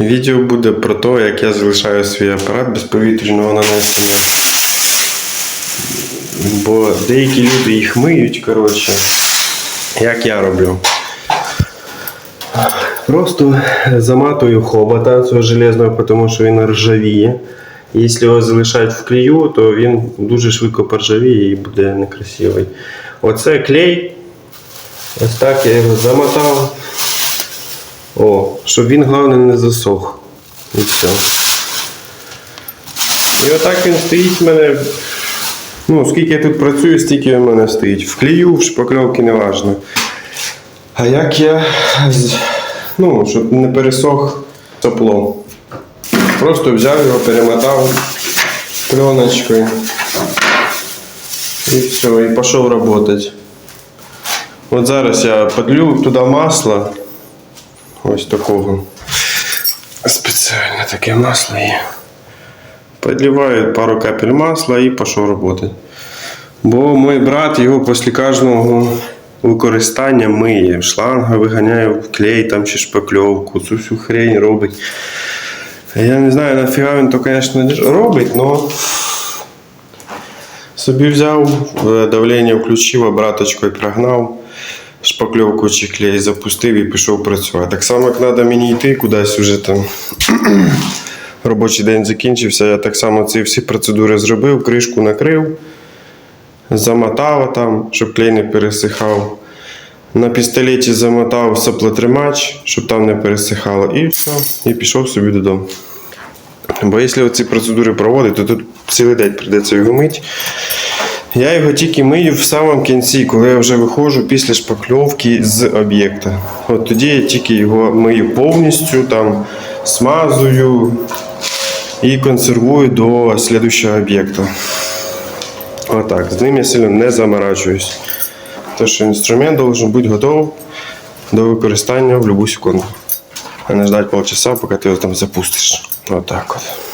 Відео буде про те, як я залишаю свій апарат без повітряного нанесення. Бо деякі люди їх миють, коротше, як я роблю. Просто заматую хобота цього железного, тому що він ржавіє. Якщо його залишають в клею, то він дуже швидко поржавіє і буде некрасивий. Оце клей. Ось так я його замотав. О, щоб він головне не засох. І все. І отак він стоїть в мене. Ну, скільки я тут працюю, стільки він в мене стоїть. В клею, в шпакльовці не важно. А як я. Ну, щоб не пересох сопло. Просто взяв його, перемотав пленочкою. І все, і пішов працювати. От зараз я подлю туди масло. Ось такого. Спеціальне таке масло є. Подливаю пару капель масла і пішов працювати. Бо мій брат його після кожного використання миє. Шланга виганяє клей там чи шпакльовку, цю всю хрень робить. Я не знаю, нафіга він то, звісно, робить, але собі взяв, е, давлення включив, обраточкою прогнав, шпакльовку чи клей запустив і пішов працювати. Так само, як треба мені йти кудись уже там. Робочий день закінчився, я так само ці всі процедури зробив, кришку накрив, замотав там, щоб клей не пересихав. На пістолеті замотав соплотримач, щоб там не пересихало, і все, і пішов собі додому. Бо якщо ці процедури проводити, то тут цілий день прийдеться його мити. Я його тільки мию в самому кінці, коли я вже виходжу після шпакльовки з об'єкта. От тоді я тільки його мию повністю, там, смазую і консервую до слідущого об'єкта. Отак, з ним я сильно не заморачуюсь. Тому що інструмент должен бути готовий до використання в будь-яку секунду. А не ждать полчаса, поки ти його там запустиш. Отак от.